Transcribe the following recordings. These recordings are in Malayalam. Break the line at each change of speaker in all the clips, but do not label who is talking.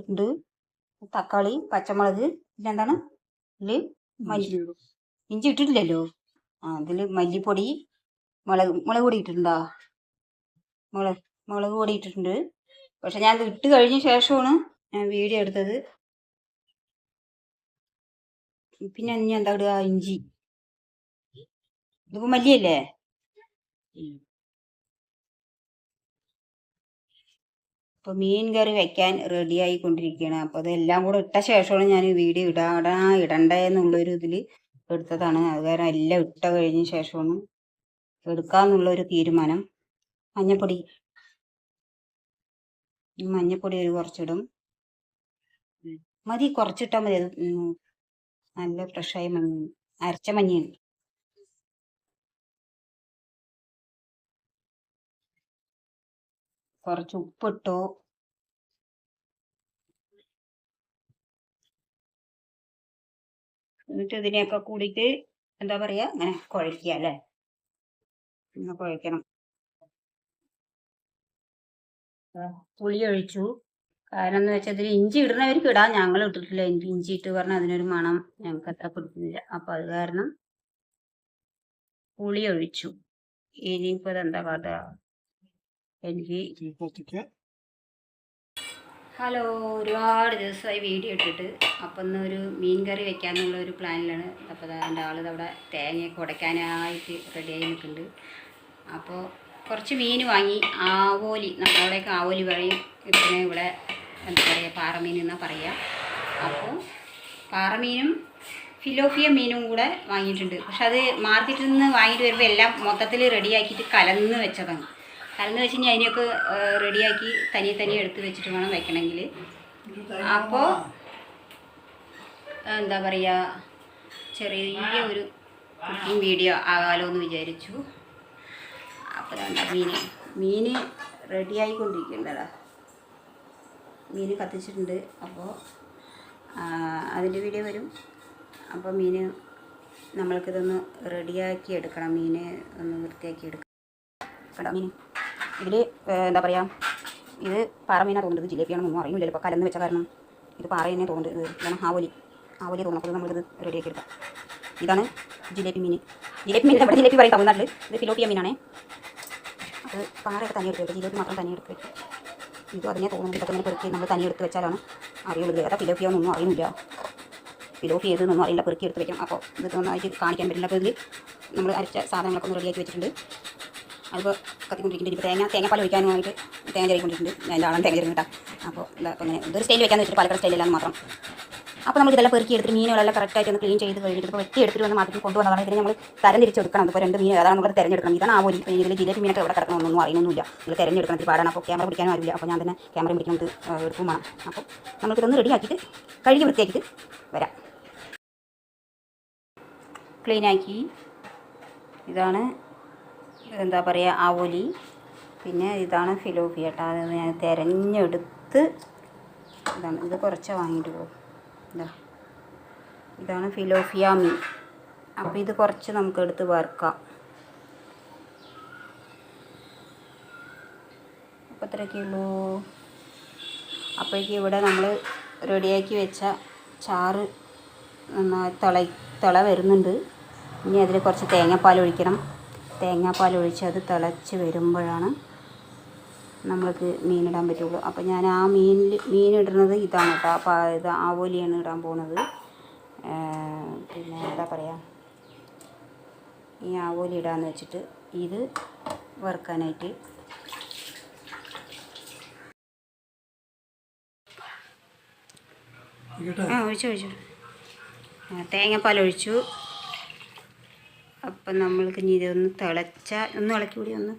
ഉണ്ട് തക്കാളി പച്ചമുളക് പിന്നെ എന്താണ് ഇതിൽ മല്ലി ഇഞ്ചി ഇട്ടിട്ടില്ലല്ലോ? ആ ഇതിൽ മല്ലിപ്പൊടി മുളക് മുളക് പൊടി ഇട്ടിട്ടുണ്ടോ? മുളക് മുളക് പൊടി ഇട്ടിട്ടുണ്ട്. പക്ഷെ ഞാൻ ഇത് ഇട്ട് കഴിഞ്ഞ ശേഷമാണ് ഞാൻ വീഡിയോ എടുത്തത്. പിന്നെ ഞാൻ എന്താ ഇടുക? ഇഞ്ചി. ഇതിപ്പോ മല്ലിയല്ലേ? ഇപ്പൊ മീൻ കറി വെക്കാൻ റെഡി ആയിക്കൊണ്ടിരിക്കുകയാണ് അപ്പോൾ അതെല്ലാം കൂടെ ഇട്ട ശേഷമാണ് ഞാൻ വീഡിയോ ഇടാടാ ഇടാ ഇടണ്ടേ എന്നുള്ളൊരു ഇതിൽ എടുത്തതാണ്. അത് കാരണം എല്ലാം ഇട്ട കഴിഞ്ഞ ശേഷമാണ് എടുക്കാന്നുള്ളൊരു തീരുമാനം. മഞ്ഞപ്പൊടി. മഞ്ഞപ്പൊടി ഒരു കുറച്ചിടും. മതി കുറച്ചിട്ടാൽ മതി. നല്ല ഫ്രഷായ മഞ്ഞ അരച്ച മഞ്ഞയാണ് കുറച്ച് ഉപ്പിട്ടു. എന്നിട്ട് ഇതിനെയൊക്കെ കൂടിയിട്ട് എന്താ പറയുക ഇങ്ങനെ കുഴക്കുക അല്ലേ? ഇങ്ങനെ കുഴക്കണം പുളി ഒഴിച്ചു. കാരണം എന്ന് വെച്ചാൽ ഇതിൽ ഇഞ്ചി ഇടുന്നവർക്ക് ഇടാം. ഞങ്ങൾ ഇട്ടിട്ടില്ല. ഇഞ്ചി ഇഞ്ചി ഇട്ട് പറഞ്ഞാൽ അതിനൊരു മണം ഞങ്ങൾക്ക് അത്ര പിടിക്കുന്നില്ല. അപ്പം അത് കാരണം പുളി ഒഴിച്ചു. ഇനിയിപ്പോൾ ഇതെന്താ കഥ എനിക്ക് ഹലോ ഒരുപാട് ദിവസമായി വീഡിയോ ഇട്ടിട്ട്. അപ്പം ഇന്ന് ഒരു മീൻ കറി വെക്കാന്നുള്ള ഒരു പ്ലാനിലാണ്. അപ്പോൾ എന്റെ ആൾ അവിടെ തേങ്ങയൊക്കെ ഉടയ്ക്കാനായിട്ട് റെഡിയായി നിൽക്കുന്നുണ്ട്. അപ്പോൾ കുറച്ച് മീൻ വാങ്ങി. ആവോലി നമ്മളവിടെയൊക്കെ ആവോലി പറയും ഇപ്പം ഇവിടെ എന്താ പറയുക പാറമീൻ എന്നാൽ പറയുക അപ്പോൾ പാറമീനും ഫിലോഫിയ മീനും കൂടെ വാങ്ങിയിട്ടുണ്ട്. പക്ഷെ അത് മാർക്കറ്റിൽ നിന്ന് വാങ്ങിയിട്ട് വരുമ്പോൾ എല്ലാം മൊത്തത്തിൽ റെഡിയാക്കിയിട്ട് കലന്ന് വെച്ചതാണ്. കലന്ന് വെച്ച് കഴിഞ്ഞാൽ അതിനെയൊക്കെ റെഡിയാക്കി തനിയെ തനിയെ എടുത്ത് വെച്ചിട്ട് വേണം വെക്കണമെങ്കിൽ. അപ്പോൾ എന്താ പറയുക ചെറിയ ഒരു കുക്കിംഗ് വീഡിയോ ആകാലോ എന്ന് വിചാരിച്ചു. അപ്പോൾ വേണ്ട മീൻ മീൻ റെഡിയായിക്കൊണ്ടിരിക്കുന്നതാ മീൻ കത്തിച്ചിട്ടുണ്ട്. അപ്പോൾ അതിന്റെ വീഡിയോ വരും. അപ്പോൾ മീൻ നമ്മൾക്കിതൊന്ന് റെഡിയാക്കി എടുക്കണം. മീൻ ഒന്ന് വൃത്തിയാക്കി എടുക്കണം. മീൻ ഇതിൽ എന്താ പറയുക ഇത് പാറമീനാണ് തോന്നുന്നത് ജിലേബിയാണെന്നൊന്നും അറിയില്ലല്ലോ ഇപ്പോൾ കലന്ന് വെച്ച കാരണം ഇത് പാറ തന്നെ തോന്നുന്നത്. ഇത് ഇതാണ് ആവോലി ആവോലി തോന്നുന്നത് നമ്മളിത് റെഡിയാക്കി എടുക്കാം ഇതാണ് ജിലേബി മീൻ. ജിലേബി മീൻ നമ്മുടെ ജിലേബി പറയും തമിഴ്നാട്ടിൽ ഇത് ഫിലോപ്പിയ മീനാണേ. അത് പാറയൊക്കെ തനി എടുത്ത് ജിലേബി മാത്രം തനി എടുത്ത് ഇത് അതിനെ തോന്നുന്നു. ഇതൊക്കെ ഇങ്ങനെ പെറുക്കി നമ്മൾ തനി എടുത്ത് വെച്ചാലാണ് അറിയുള്ളൂ അതാ ഫിലോപ്പിയ ഒന്നും അറിയുന്നില്ല. ഫിലോഫി ഏതെന്നൊന്നും അറിയില്ല. പെറുക്കി എടുത്ത് വെക്കാം. അപ്പോൾ ഇത് നന്നായിട്ട് കാണിക്കാൻ പറ്റില്ല. അപ്പോൾ ഇതിൽ നമ്മൾ അരച്ച സാധനങ്ങളൊക്കെ ഒന്ന് റെഡിയാക്കി വെച്ചിട്ടുണ്ട്. അതിപ്പോൾ കത്തിക്കൊണ്ടിരിക്കുന്നുണ്ട്. ഇപ്പോൾ തേങ്ങ തേങ്ങാപ്പാൽ ഒഴിക്കാനുമായിട്ട് തേങ്ങ ചെറിക്കൊണ്ടിരിക്കുന്നുണ്ട് ഞാൻ ആളാണ് തേങ്ങ ചെറിയ അപ്പോൾ അപ്പോൾ ഇങ്ങനെ ഇതൊരു സ്റ്റൈൽ വെക്കാൻ വെച്ചിട്ട് പാലക്കാട് സ്റ്റൈലില്ലാന്ന് മാത്രം. അപ്പോൾ നമ്മൾ ഇതെല്ലാം പെറുക്കി എടുത്തിട്ട് മീനുകളെല്ലാം കറക്റ്റായിട്ട് ഒന്ന് ക്ലീൻ ചെയ്ത് കഴിഞ്ഞിട്ട് ഇപ്പോൾ വെട്ടി എടുത്തിട്ട് വന്ന് മാർക്കറ്റിൽ കൊണ്ടുവന്നതാണ് ഇതിനെ നമ്മൾ തരം തിരിച്ചെടുക്കണം ഇപ്പോൾ രണ്ട് മീൻ ഏതാണ് നമ്മൾ തിരഞ്ഞെടുക്കണം. ഇതാണ് ആവോലി. ഇപ്പോൾ ഇതിൽ ജിലേബി മീനൊക്കെ എവിടെ കിടക്കണമെന്നൊന്നും അറിയുന്നില്ല നിങ്ങൾ തിരഞ്ഞെടുക്കണം. ഇത്തിരി പാടാണ്. അപ്പോൾ ക്യാമറ പിടിക്കാനും അറിയില്ല അപ്പോൾ ഞാൻ തന്നെ ക്യാമറ പിടിക്കുന്നത് എടുക്കും വേണം. അപ്പോൾ നമുക്കിതൊന്ന് റെഡിയാക്കിയിട്ട് കഴുകി വൃത്തിയാക്കിയിട്ട് വരാം. ക്ലീനാക്കി ഇതാണ് എന്താ പറയുക അവലി പിന്നെ ഇതാണ് ഫിലോഫിയ കേട്ടോ. അത് ഞാൻ തിരഞ്ഞെടുത്ത് ഇതാണ്. ഇത് കുറച്ച് വാങ്ങിയിട്ട് പോകും ഇതാ. ഇതാണ് ഫിലോഫിയ മീൻ അപ്പോൾ ഇത് കുറച്ച് നമുക്ക് എടുത്ത് വറുക്കാം. അപ്പോൾ ഇത്രയൊക്കെ ഉള്ളൂ. അപ്പോഴേക്കും ഇവിടെ നമ്മൾ റെഡിയാക്കി വെച്ച ചാറ് തിള തിള വരുന്നുണ്ട്. ഇനി അതിൽ കുറച്ച് തേങ്ങാപ്പാൽ ഒഴിക്കണം. തേങ്ങാപ്പാൽ ഒഴിച്ച് അത് തിളച്ച് വരുമ്പോഴാണ് നമ്മൾക്ക് മീനിടാൻ പറ്റുള്ളൂ. അപ്പോൾ ഞാൻ ആ മീനിൽ മീനിടുന്നത് ഇതാണ് കേട്ടോ. അപ്പോൾ ഇത് ആവോലിയാണ് ഇടാൻ പോണത്. പിന്നെ എന്താ പറയുക ഈ ആവോലി ഇടാന്ന് വെച്ചിട്ട് ഇത് വറുക്കാനായിട്ട് ആ ഒഴിച്ചു ഒഴിച്ചു. തേങ്ങാപ്പാൽ ഒഴിച്ചു. അപ്പം നമ്മൾക്ക് ഇനി ഇതൊന്ന് തിളച്ച ഒന്ന് ഇളക്കി കൂടി ഒന്ന്.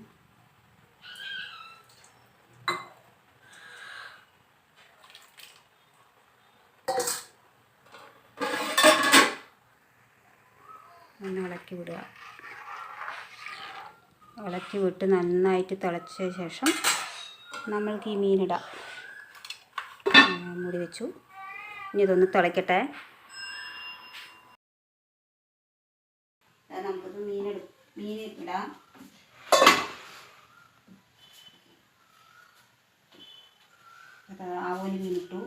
ഒന്ന് ഇളക്കി വിടുക. ഇളക്കി വിട്ട് നന്നായിട്ട് തിളച്ച ശേഷം നമ്മൾക്ക് ഈ മീനിടാം. മൂടി വെച്ചു. ഇനി ഇതൊന്ന് തിളയ്ക്കട്ടെ കാവലി മീനിട്ടു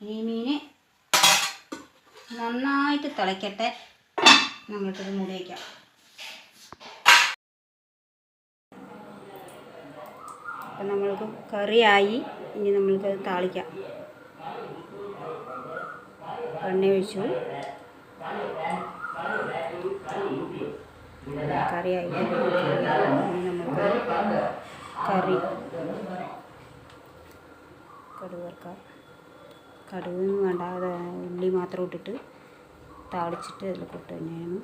ഈ മീന് നന്നായിട്ട് തിളയ്ക്കട്ടെ നമ്മൾക്കത് മുടിയേക്കാം അപ്പം നമ്മൾക്ക് കറിയായി. ഇനി നമ്മൾക്ക് താളിക്കാം. എണ്ണ ഒഴിച്ചു. കറിയായി. നമുക്ക് കറി. കടുക് വറുക്കാം കടുകൊന്നും വേണ്ട. അത് ഉള്ളി മാത്രം ഇട്ടിട്ട് താളിച്ചിട്ട് അതിൽ കൊട്ട് തന്നെയാണ്.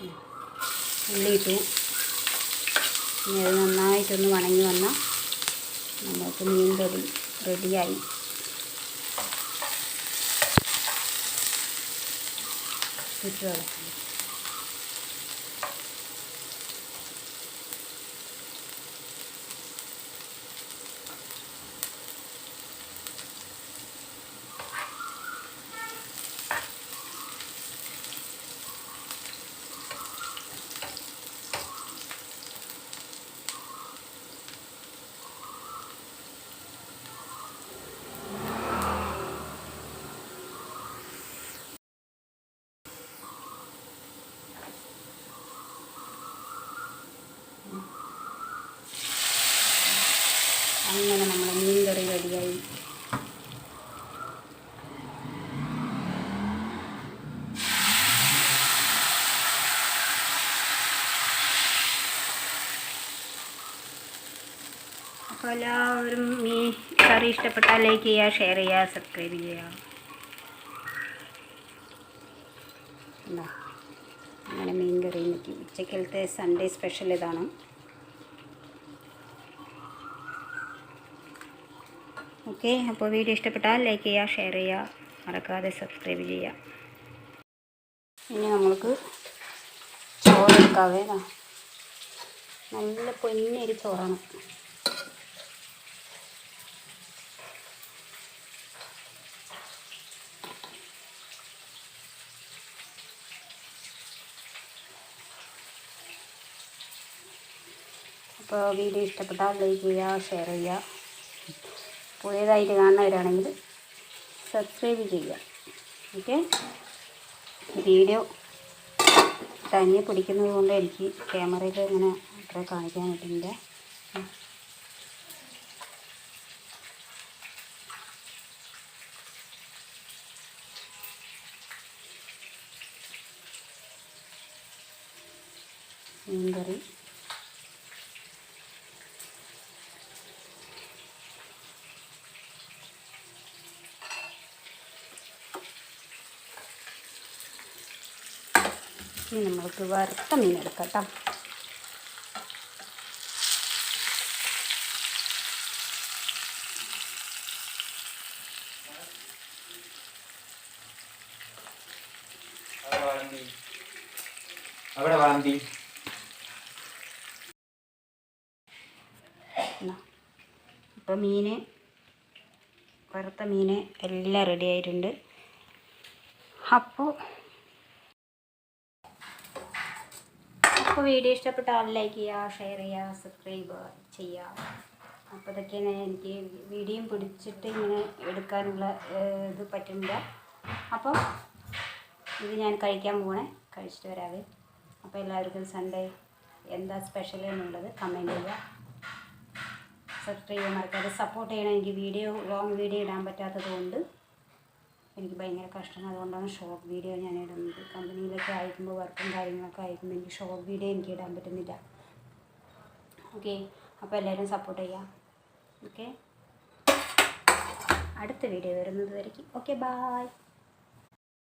ഉള്ളി ഇട്ടു ഇനി അത് നന്നായിട്ടൊന്ന് വണങ്ങി വന്നാൽ നമ്മൾക്ക് മീൻ റെഡി റെഡിയായി. ചുറ്റുകളും അങ്ങനെ നമ്മുടെ മീൻ കറി റെഡിയായി അപ്പോൾ എല്ലാവരും ഈ കറി ഇഷ്ടപ്പെട്ടാൽ ലൈക്ക് ചെയ്യുക ഷെയർ ചെയ്യുക സബ്സ്ക്രൈബ് ചെയ്യുക. അങ്ങനെ മീൻ കറി എനിക്ക് ഉച്ചക്കലത്തെ സൺഡേ സ്പെഷ്യൽ ഇതാണ്. ഓക്കെ അപ്പോൾ വീഡിയോ ഇഷ്ടപ്പെട്ടാൽ ലൈക്ക് ചെയ്യുക ഷെയർ ചെയ്യുക. മറക്കാതെ സബ്സ്ക്രൈബ് ചെയ്യുക. ഇനി നമ്മൾക്ക് ചോറെടുക്കാവേ. നല്ല പൊന്നേരി ചോറാണ്. അപ്പോൾ വീഡിയോ ഇഷ്ടപ്പെട്ടാൽ ലൈക്ക് ചെയ്യുക ഷെയർ ചെയ്യുക പുതിയതായിട്ട് കാണുന്നവരാണെങ്കിൽ സബ്സ്ക്രൈബ് ചെയ്യുക ഓക്കെ വീഡിയോ തനിയെ പിടിക്കുന്നത് കൊണ്ട് എനിക്ക് ക്യാമറയിൽ ഇങ്ങനെ അത്ര കാണിക്കാൻ പറ്റുന്നില്ല മീൻ കറി ഇനി നമ്മൾക്ക് വറുത്ത മീൻ എടുക്കാം കേട്ടോ.
അവിടെ വാന്തി.
അപ്പോൾ മീൻ വറുത്ത മീൻ എല്ലാം റെഡി ആയിട്ടുണ്ട്. അപ്പോൾ അപ്പോൾ വീഡിയോ ഇഷ്ടപ്പെട്ട ആൾ ലൈക്ക് ചെയ്യുക ഷെയർ ചെയ്യുക സബ്സ്ക്രൈബ് ചെയ്യുക. അപ്പോൾ ഇതൊക്കെയാണ് എനിക്ക് വീഡിയോ പിടിച്ചിട്ട് ഇങ്ങനെ എടുക്കാനുള്ള ഇത് പറ്റുന്നില്ല അപ്പോൾ ഇത് ഞാൻ കഴിക്കാൻ പോകണേ കഴിച്ചിട്ട് വരാവേ. അപ്പോൾ എല്ലാവർക്കും സൺഡേ എന്താ സ്പെഷ്യൽ എന്നുള്ളത് കമന്റ് ചെയ്യുക. സബ്സ്ക്രൈബ് ചെയ്യാൻ മറക്കാതെ സപ്പോർട്ട് ചെയ്യണം. എനിക്ക് വീഡിയോ ലോങ് വീഡിയോ ഇടാൻ പറ്റാത്തത് കൊണ്ട് എനിക്ക് ഭയങ്കര കഷ്ടമാണ് അതുകൊണ്ടാണ് ഷോർട്ട് വീഡിയോ ഞാൻ ഇടുന്നത് കമ്പനിയിലൊക്കെ അയക്കുമ്പോൾ വർക്കും കാര്യങ്ങളൊക്കെ അയക്കുമ്പോൾ എനിക്ക് ഷോർട്ട് വീഡിയോ എനിക്ക് ഇടാൻ പറ്റുന്നില്ല. ഓക്കെ അപ്പോൾ എല്ലാവരും സപ്പോർട്ട് ചെയ്യാം. ഓക്കെ അടുത്ത വീഡിയോ വരുന്നത് വരയ്ക്കും. Okay bye